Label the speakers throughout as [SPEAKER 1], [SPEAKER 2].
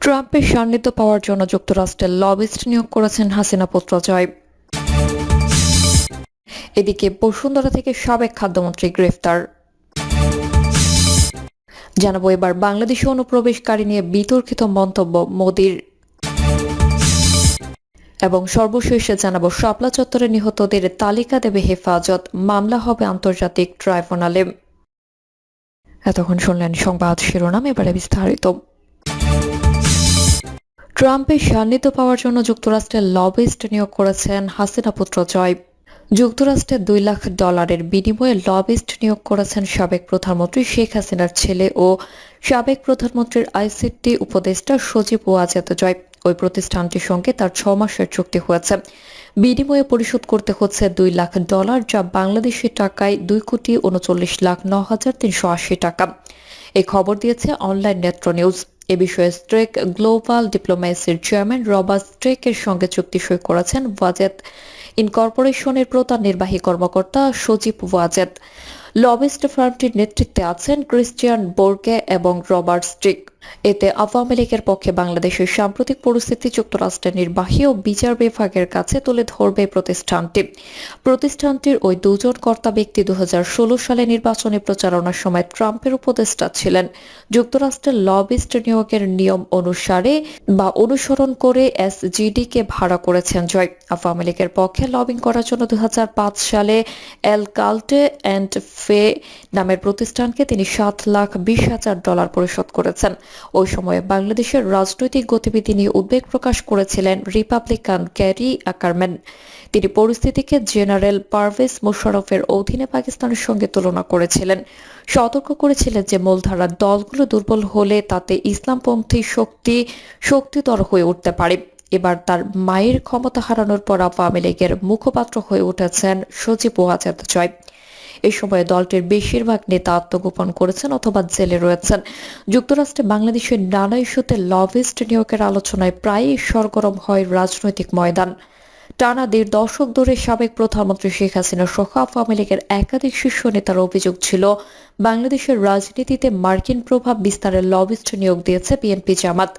[SPEAKER 1] ট্রাম্পের সান্নিধ্য পাওয়ার জন্য যুক্তরাষ্ট্রের লবিস্ট নিয়োগ করেছেন হাসিনা পুত্র জয়। এদিকে বসুন্ধরা থেকে সাবেক খাদ্যমন্ত্রী গ্রেফতার। জানাব এবার বাংলাদেশে অনুপ্রবেশকারী নিয়ে বিতর্কিত মন্তব্য মোদির। এবং সর্বশেষে জানাব শাপলা চত্বরে নিহতদের তালিকা দেবে হেফাজত, মামলা হবে আন্তর্জাতিক ট্রাইব্যুনালে। এতক্ষণ শুনলেন সংবাদ শিরোনাম, এবারে বিস্তারিত। ট্রাম্পের সান্নিধ্য পাওয়ার জন্য যুক্তরাষ্ট্রের লবিস্ট নিয়োগ করেছেন হাসিনা পুত্র জয়। যুক্তরাষ্ট্রে দুই লাখ ডলারের বিনিময়ে লবিস্ট নিয়োগ করেছেন সাবেক প্রধানমন্ত্রী শেখ হাসিনার ছেলে ও সাবেক প্রধানমন্ত্রীর আইসিটি উপদেষ্টা সজীব ওয়াজেদ জয়। ওই প্রতিষ্ঠানটির সঙ্গে তার ছ মাসের চুক্তি হয়েছে। বিনিময়ে পরিশোধ করতে হচ্ছে দুই লাখ ডলার, যা বাংলাদেশি টাকায় দুই কোটি উনচল্লিশ লাখ ন হাজার তিনশো আশি টাকা। এই খবর দিয়েছে অনলাইন নেত্র নিউজ। এ বিষয়ে স্ট্রেক গ্লোবাল ডিপ্লোম্যাসির চেয়ারম্যান রবার্ট স্ট্রেকের সঙ্গে চুক্তি সই করেছেন ওয়াজেদ ইনকর্পোরেশনের প্রধান নির্বাহী কর্মকর্তা সজীব ওয়াজেদ। লবিস্ট ফার্মটির নেতৃত্বে আছেন ক্রিশ্চিয়ান বোরকে এবং রবার্ট স্ট্রিক এতে আওয়ামী লীগের পক্ষে বাংলাদেশের সাম্প্রতিক পরিস্থিতি, যুক্তরাষ্ট্রের নির্বাহী ও বিচার বিভাগের কাছে তুলে ধরবে প্রতিষ্ঠানটি। প্রতিষ্ঠানটির ওই দুজন কর্তা ব্যক্তি দুহাজার ষোলো সালে নির্বাচনে প্রচারণার সময় ট্রাম্পের উপদেষ্টা ছিলেন। যুক্তরাষ্ট্রের লবিস্ট নিয়োগের নিয়ম অনুসারে বা অনুসরণ করে এসজিডি কে ভাড়া করেছেন জয়। আওয়ামী লীগের পক্ষে লবিং করার জন্য দু হাজার পাঁচ সালে এল কাল্টে অ্যান্ড ফে নামের প্রতিষ্ঠানকে তিনি সাত লাখ বিশ হাজার ডলার পরিশোধ করেছেন। ওই সময়ে বাংলাদেশের রাজনৈতিক গতিবিধি নিয়ে উদ্বেগ প্রকাশ করেছিলেন রিপাবলিকান ক্যারি আকারম্যান। তিনি পরিস্থিতিকে জেনারেল পারভেজ মোশারফের অধীনে পাকিস্তানের সঙ্গে তুলনা করেছিলেন। সতর্ক করেছিলেন যে মূলধারার দলগুলো দুর্বল হলে তাতে ইসলামপন্থী শক্তি, শক্তিতর হয়ে উঠতে পারে। এবার তার মায়ের ক্ষমতা হারানোর পর আওয়ামী লীগের মুখপাত্র হয়ে উঠেছেন সজীব ওয়াজেদ জয়। এই সময়ে দলটির বেশিরভাগ নেতা আত্মগোপন করেছেন অথবা জেলে রয়েছেন। যুক্তরাষ্ট্রে বাংলাদেশের নানা ইস্যুতে লবিস্ট নিয়োগের আলোচনায় প্রায়ই সরগরম হয় রাজনৈতিক ময়দান। টানা দেড় দশক ধরে সাবেক প্রধানমন্ত্রী শেখ হাসিনা সহ আওয়ামী লীগের একাধিক শীর্ষ নেতার অভিযোগ ছিল, বাংলাদেশের রাজনীতিতে মার্কিন প্রভাব বিস্তারের লবিস্ট নিয়োগ দিয়েছে বিএনপি জামাত।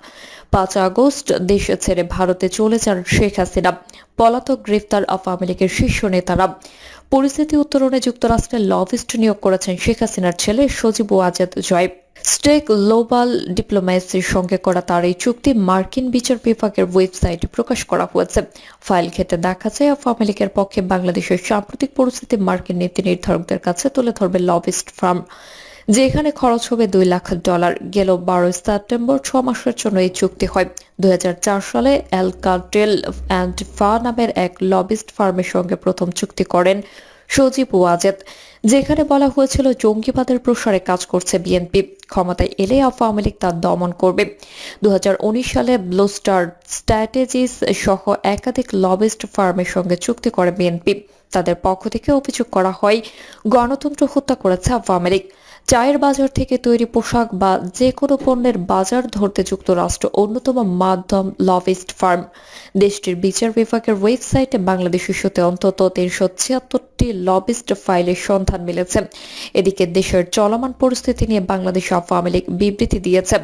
[SPEAKER 1] পাঁচ আগস্ট দেশ ছেড়ে ভারতে চলে যান শেখ হাসিনা, পলাতক গ্রেফতার আওয়ামী লীগের শীর্ষ নেতারা। পরিস্থিতি উত্তরণে যুক্তরাষ্ট্রের লবিস্ট নিয়োগ করেছেন শেখ হাসিনার ছেলে সজীব আজাদ জয়েব স্টেক গ্লোবাল ডিপ্লোম্যাসির সঙ্গে করা তার এই চুক্তি মার্কিন বিচার বিভাগের ওয়েবসাইটে প্রকাশ করা হয়েছে। ফাইল ঘেটে দেখা যায়, আওয়ামী লীগের পক্ষে বাংলাদেশের সাম্প্রতিক পরিস্থিতি মার্কিন নীতি নির্ধারকদের কাছে তুলে ধরবে লবিস্ট ফার্ম। যেখানে খরচ হবে দুই লাখ ডলার। গেল বারো সেপ্টেম্বর ছ মাসের জন্য এই চুক্তি হয়। দু হাজার চার সালে এল কার্টেল অ্যান্ড ফা নামের এক লবিস্ট ফার্মের সঙ্গে প্রথম চুক্তি করেন সজীব ওয়াজেদ, যেখানে বলা হয়েছিল জঙ্গিবাদের প্রসারে কাজ করছে বিএনপি। ক্ষমতায় এলে আওয়ামী লীগ তা দমন করবে। দু সালে ব্লুস্টার স্ট্র্যাটেজিস সহ একাধিক লবিস্ট ফার্মের সঙ্গে চুক্তি করে বিএনপি। তাদের পক্ষ থেকে অভিযোগ করা হয়, গণতন্ত্র হত্যা করেছে আওয়ামী লীগ। চায়ের বাজার থেকে তৈরি পোশাক বা যে কোনো পণ্যের বাজার ধরতে যুক্তরাষ্ট্র অন্যতম মাধ্যম লবিস্ট ফার্ম। দেশটির বিচার বিভাগের ওয়েবসাইটে বাংলাদেশ ইস্যুতে অন্তত তিনশো ছিয়াত্তরটি লবিস্ট ফাইলের সন্ধান মিলেছে। এদিকে দেশের চলমান পরিস্থিতি নিয়ে বাংলাদেশ আওয়ামী লীগ বিবৃতি দিয়েছে।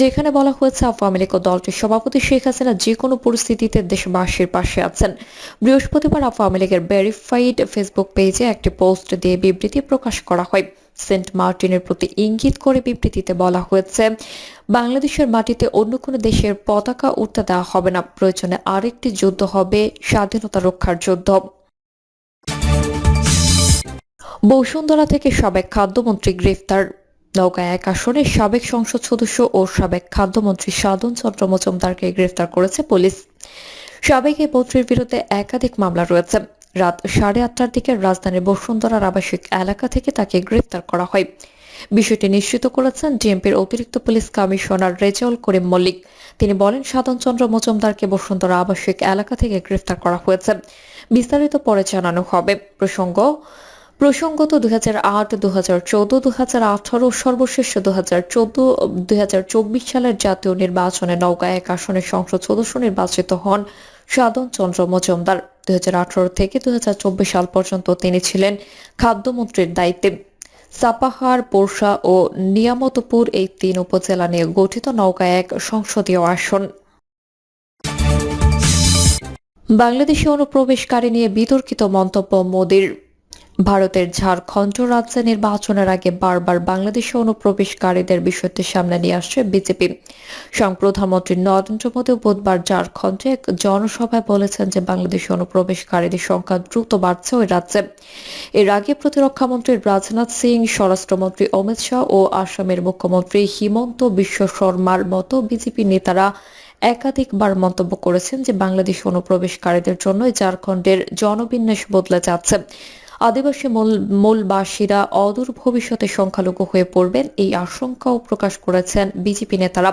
[SPEAKER 1] যেখানে বলা হয়েছে, আওয়ামী লীগ ও দলটির সভাপতি শেখ হাসিনা যে কোনো পরিস্থিতিতে দেশবাসীর পাশে আছেন। বৃহস্পতিবার আওয়ামী লীগের ভেরিফাইড ফেসবুক পেজে একটি পোস্ট দিয়ে বিবৃতি প্রকাশ করা হয়। সেন্ট মার্টিনের প্রতি ইঙ্গিত করে বিবৃতিতে বলা হয়েছে, বাংলাদেশের মাটিতে অন্য কোনো দেশের পতাকা উঠতে দেওয়া হবে না। প্রয়োজনে আরেকটি যুদ্ধ হবে, স্বাধীনতা রক্ষার যুদ্ধ। বসুন্ধরা থেকে সাবেক খাদ্যমন্ত্রী গ্রেফতার। নৌকা এক আসনে সাবেক সংসদ সদস্য ও সাবেক খাদ্যমন্ত্রী সাধন চন্দ্র মজুমদারকে গ্রেফতার করেছে পুলিশ। সাবেক এই মন্ত্রীর বিরুদ্ধে একাধিক মামলা রয়েছে। রাত সাড়ে আটটার দিকে রাজধানীর বসুন্ধরার আবাসিক এলাকা থেকে তাকে গ্রেফতার করা হয়। বিষয়টি নিশ্চিত করেছেন ডিএমপির অতিরিক্ত পুলিশ কমিশনার রেজাউল করিম মল্লিক। তিনি বলেন, সাধন চন্দ্র মজুমদারকে বসুন্ধরা আবাসিক এলাকা থেকে গ্রেফতার করা হয়েছে। বিস্তারিত পরে জানানো হবে। প্রসঙ্গ প্রসঙ্গত আট দু হাজার দু হাজার আঠারো, সর্বশেষ দু হাজার চোদ্দ চব্বিশ সালের জাতীয় নির্বাচনে নৌকা এক আসনের সংসদ সদস্য নির্বাচিত হন সাধন চন্দ্র মজুমদার। আঠারো থেকে চব্বিশ সাল পর্যন্ত তিনি ছিলেন খাদ্যমন্ত্রীর দায়িত্বে। সাপাহার পোরশা ও নিয়ামতপুর এই তিন উপজেলা নিয়ে গঠিত নৌকা এক সংসদীয় আসন। বাংলাদেশে অনুপ্রবেশকারী নিয়ে বিতর্কিত মন্তব্য মোদির। ভারতের ঝাড়খণ্ড রাজ্যে নির্বাচনের আগে বারবার বাংলাদেশে অনুপ্রবেশকারীদের বিষয়টি সামনে নিয়ে আসছে বিজেপি। স্বয়ং প্রধানমন্ত্রী নরেন্দ্র মোদী বুধবার ঝাড়খণ্ডে এক জনসভায় বলেছেন যে বাংলাদেশে অনুপ্রবেশকারীদের সংখ্যা দ্রুত বাড়ছে ওই রাজ্যে। এর আগে প্রতিরক্ষামন্ত্রী রাজনাথ সিং, স্বরাষ্ট্রমন্ত্রী অমিত শাহ ও আসামের মুখ্যমন্ত্রী হিমন্ত বিশ্ব শর্মার মতো বিজেপি নেতারা একাধিকবার মন্তব্য করেছেন যে বাংলাদেশ অনুপ্রবেশকারীদের জন্য ঝাড়খণ্ডের জনবিন্যাস বদলে যাচ্ছে। আদিবাসী মূল, মূলবাসীরা অদূর ভবিষ্যতে সংখ্যালঘু হয়ে পড়বেন এই আশঙ্কাও প্রকাশ করেছেন বিজেপি নেতারা।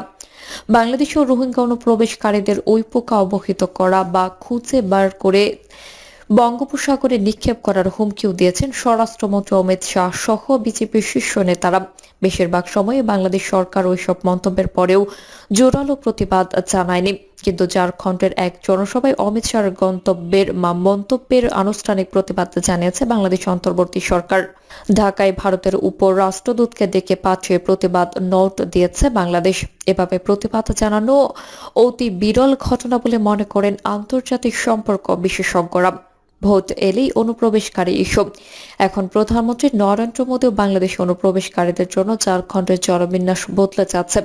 [SPEAKER 1] বাংলাদেশ রোহিঙ্গা অনুপ্রবেশকারীদের ওই পোকা অবহিত করা বা খুঁজে বার করে বঙ্গোপসাগরে নিক্ষেপ করার হুমকিও দিয়েছেন স্বরাষ্ট্রমন্ত্রী অমিত শাহ সহ বিজেপির শীর্ষ নেতারা। বেশিরভাগ সময়ে বাংলাদেশ সরকার ওইসব মন্তব্যের পরেও জোরালো প্রতিবাদ জানায়নি। কিন্তু ঝাড়খণ্ডের এক জনসভায় অমিত শাহর গন্তব্যের মন্তব্যের আনুষ্ঠানিক প্রতিবাদ জানিয়েছে বাংলাদেশ অন্তর্বর্তী সরকার। ঢাকায় ভারতের উপর রাষ্ট্রদূতকে ডেকে পাঠিয়ে প্রতিবাদ নোট দিয়েছে বাংলাদেশ। এভাবে প্রতিবাদ জানানো অতি বিরল ঘটনা বলে মনে করেন আন্তর্জাতিক সম্পর্ক বিশেষজ্ঞরা। ভোট এলেই অনুপ্রবেশকারী ইস্যু। এখন প্রধানমন্ত্রী নরেন্দ্র মোদী বাংলাদেশ অনুপ্রবেশকারীদের জন্য ঝাড়খণ্ডের জনবিন্যাস বদলে যাচ্ছে।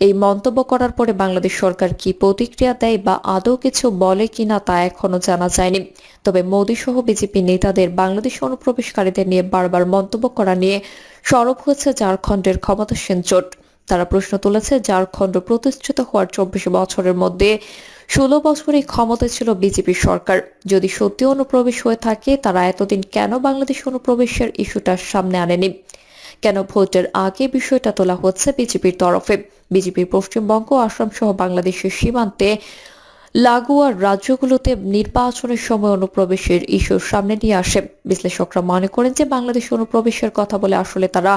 [SPEAKER 1] এই মন্তব্য করার পরে বাংলাদেশ সরকার কি প্রতিক্রিয়া দেয় বা আদৌ কিছু বলে কিনা তা এখনও জানা যায়নি। তবে মোদী সহ বিজেপি নেতাদের বাংলাদেশ অনুপ্রবেশকারীদের নিয়ে বারবার মন্তব্য করা নিয়ে সরব হয়েছে ঝাড়খণ্ডের ক্ষমতাসীন জোট। তারা প্রশ্ন তুলেছে, ঝাড়খণ্ড প্রতিষ্ঠিত হওয়ার চব্বিশ বছরের মধ্যে ষোলো বছরই ক্ষমতা ছিল বিজেপি সরকার। যদি সত্যি অনুপ্রবেশ হয়ে থাকে, তারা এতদিন কেন বাংলাদেশ অনুপ্রবেশের ইস্যুটার সামনে আনেনি? কেন ভোটের আগে বিষয়টা তোলা হচ্ছে বিজেপির তরফে? বিজেপির পশ্চিমবঙ্গ, আসাম সহ বাংলাদেশের সীমান্তে লাগোয়া রাজ্যগুলোতে নির্বাচনের সময় অনুপ্রবেশের ইস্যুর সামনে নিয়ে আসে। বিশ্লেষকরা মনে করেন যে বাংলাদেশ অনুপ্রবেশের কথা বলে আসলে তারা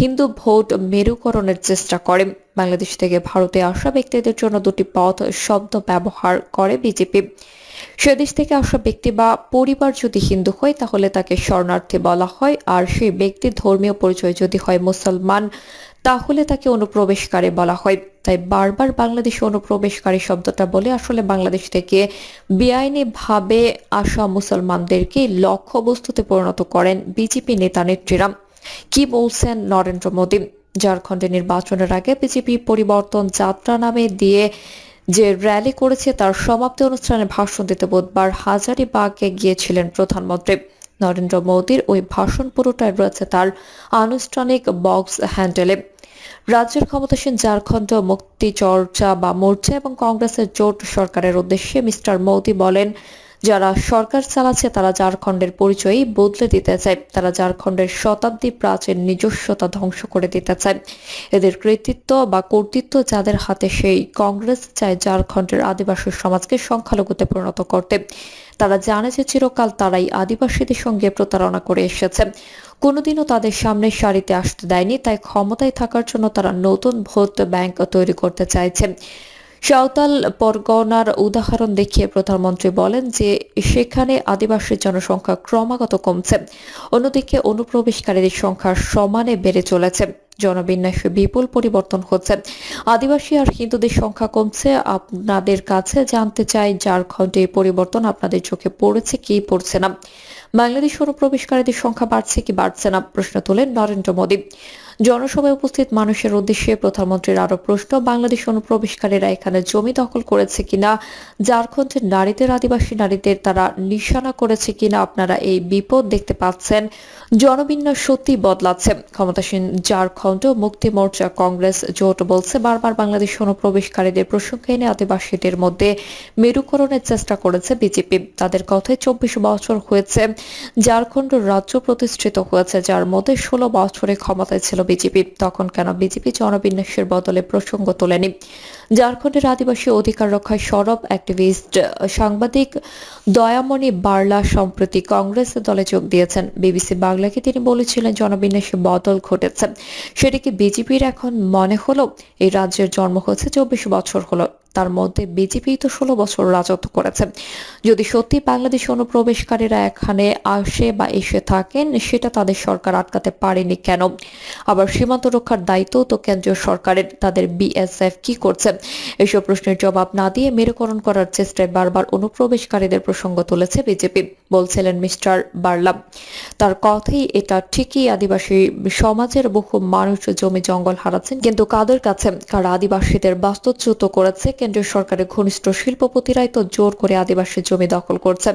[SPEAKER 1] হিন্দু ভোট মেরুকরণের চেষ্টা করে। বাংলাদেশ থেকে ভারতে আসা ব্যক্তিদের জন্য দুটি পথ শব্দ ব্যবহার করে বিজেপি। সেদেশ থেকে আসা ব্যক্তি বা পরিবার যদি হিন্দু হয়, তাহলে তাকে শরণার্থী বলা হয়। আর সেই ব্যক্তির ধর্মীয় পরিচয় যদি হয় মুসলমান, তাহলে তাকে অনুপ্রবেশকারী বলা হয়। তাই বারবার বাংলাদেশে অনুপ্রবেশকারী শব্দটা বলে আসলে বাংলাদেশ থেকে বেআইনি ভাবে আসা মুসলমানদেরকে লক্ষ্যবস্তুতে পরিণত করেন বিজেপি নেতা নেত্রীরা। কি বলছেন নরেন্দ্র মোদী? ঝাড়খণ্ডে নির্বাচনের আগে বিজেপি পরিবর্তন যাত্রা নামে দিয়ে যে র্যালি করেছে তার সমাপ্তি অনুষ্ঠানে ভাষণ দিতে বুধবার হাজারিবাগে গিয়েছিলেন প্রধানমন্ত্রী। নরেন্দ্র মোদীর ওই ভাষণ পুরোটাই রয়েছে তার আনুষ্ঠানিক বক্স হ্যান্ডেলে রাজ্যের ক্ষমতাসীন ঝাড়খণ্ড মুক্তি চর্চা বা মোর্চা এবং কংগ্রেসের জোট সরকারের উদ্দেশ্যে মিস্টার মোদী বলেন যারা সরকার চালাচ্ছে, তারা ঝাড়খণ্ডের পরিচয়ই বদলে দিতে চায়। তারা ঝাড়খণ্ডের শতাব্দী প্রাচীন নিজস্বতা ধ্বংস করে দিতে চায়। এদের কৃতিত্ব বা কর্তৃত্ব যাদের হাতে, সেই কংগ্রেস চায় ঝাড়খণ্ডের আদিবাসী সমাজকে সংখ্যালঘুতে পরিণত করতে। তারা জানে যে চিরকাল তারাই আদিবাসীদের সঙ্গে প্রতারণা করে এসেছে। কোনোদিনও তাদের সামনে সারিতে আসতে দেয়নি, তাই ক্ষমতায় থাকার জন্য তারা নতুন ভোট ব্যাংক তৈরি করতে চাইছে। সাঁওতাল পরগনার উদাহরণ দেখিয়ে প্রধানমন্ত্রী বলেন যে সেখানে আদিবাসীর জনসংখ্যা ক্রমাগত কমছে। অন্যদিকে অনুপ্রবেশকারীদের সংখ্যা সমানে বেড়ে চলেছে। জনবিন্যাসে বিপুল পরিবর্তন হচ্ছে। আদিবাসী আর হিন্দুদের সংখ্যা কমছে। আপনাদের কাছে জানতে চাই ঝাড়খণ্ডে এই পরিবর্তন আপনাদের চোখে পড়েছে, কি পড়ছে না? বাংলাদেশ অনুপ্রবেশকারীদের সংখ্যা বাড়ছে কি বাড়ছে না? প্রশ্ন তোলেন নরেন্দ্র মোদী। জনসভায় উপস্থিত মানুষের উদ্দেশ্যে প্রধানমন্ত্রীর আরও প্রশ্ন, বাংলাদেশ অনুপ্রবেশকারীরা এখানে জমি দখল করেছে কিনা ঝাড়খণ্ডের নারীদের, আদিবাসী নারীদের তারা নিশানা করেছে কিনা, আপনারা এই বিপদ দেখতে পাচ্ছেন। জনবিন্যাস সত্যি বদলাচ্ছে। ক্ষমতাসীন ঝাড়খণ্ড মুক্তি মোর্চা কংগ্রেস জোট বলছে, বারবার বাংলাদেশ অনুপ্রবেশকারীদের প্রসঙ্গে এনে আদিবাসীদের মধ্যে মেরুকরণের চেষ্টা করেছে বিজেপি। তাদের কথায় চব্বিশ বছর হয়েছে, ঝাড়খণ্ড রাজ্য প্রতিষ্ঠিত হয়েছে, যার মধ্যে ষোলো বছরে ক্ষমতায় ছিল বিজেপি তখন কেন বিজেপি জনবিন্যাসের বদলে প্রসঙ্গ তোলেনি। ঝাড়খণ্ডের আদিবাসী অধিকার রক্ষায় সরব অ্যাক্টিভিস্ট সাংবাদিক দয়ামণি বার্লা সম্প্রতি কংগ্রেস দলে যোগ দিয়েছেন। বিবিসি বাংলাকে তিনি বলেছিলেন, জনবিন্যাসে বদল ঘটেছে। সেটিকে বিজেপির এখন মনে হলো? এই রাজ্যের জন্ম হয়েছে, চব্বিশ বছর হলো। তার মধ্যে বিজেপি তো ষোলো বছর রাজত্ব করেছে। যদি সত্যি বাংলাদেশ অনুপ্রবেশকারীরা এখানে আসে বা এসে থাকেন, সেটা তাদের সরকার আটকাতে পারেনি কেন? আবার সীমান্ত রক্ষার দায়িত্ব তো কেন্দ্রীয় সরকারের, তাদের বিএসএফ কি করছে? এসব প্রশ্নের জবাব না দিয়ে মেরুকরণ করার চেষ্টায় বারবার অনুপ্রবেশকারীদের প্রসঙ্গ তুলেছে বিজেপি, বলছিলেন মিস্টার বার্লাম তার কথাই এটা, ঠিকই আদিবাসী সমাজের বহু মানুষ জমি জঙ্গল হারাচ্ছেন, কিন্তু কাদের কাছে? কারা আদিবাসীদের বাস্তুচ্যুত করেছে কেন্দ্রীয় সরকারের ঘনিষ্ঠ শিল্পপতিরাই তো জোর করে আদিবাসী জমি দখল করছে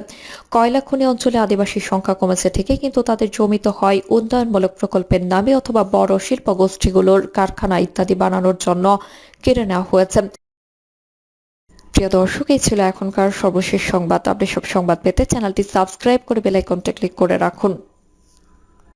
[SPEAKER 1] কয়লা খনি অঞ্চলে আদিবাসীর সংখ্যা কমেছে ঠিকই, কিন্তু তাদের জমি তো হয় উন্নয়নমূলক প্রকল্পের নামে অথবা বড় শিল্প গোষ্ঠীগুলোর কারখানা ইত্যাদি বানানোর জন্য কেড়ে নেওয়া হয়েছে। প্রিয় দর্শক, এই ছিল এখনকার সর্বশেষ সংবাদ। আপনি সব সংবাদ পেতে চ্যানেলটি সাবস্ক্রাইব করে বেল আইকনটা ক্লিক করে রাখুন।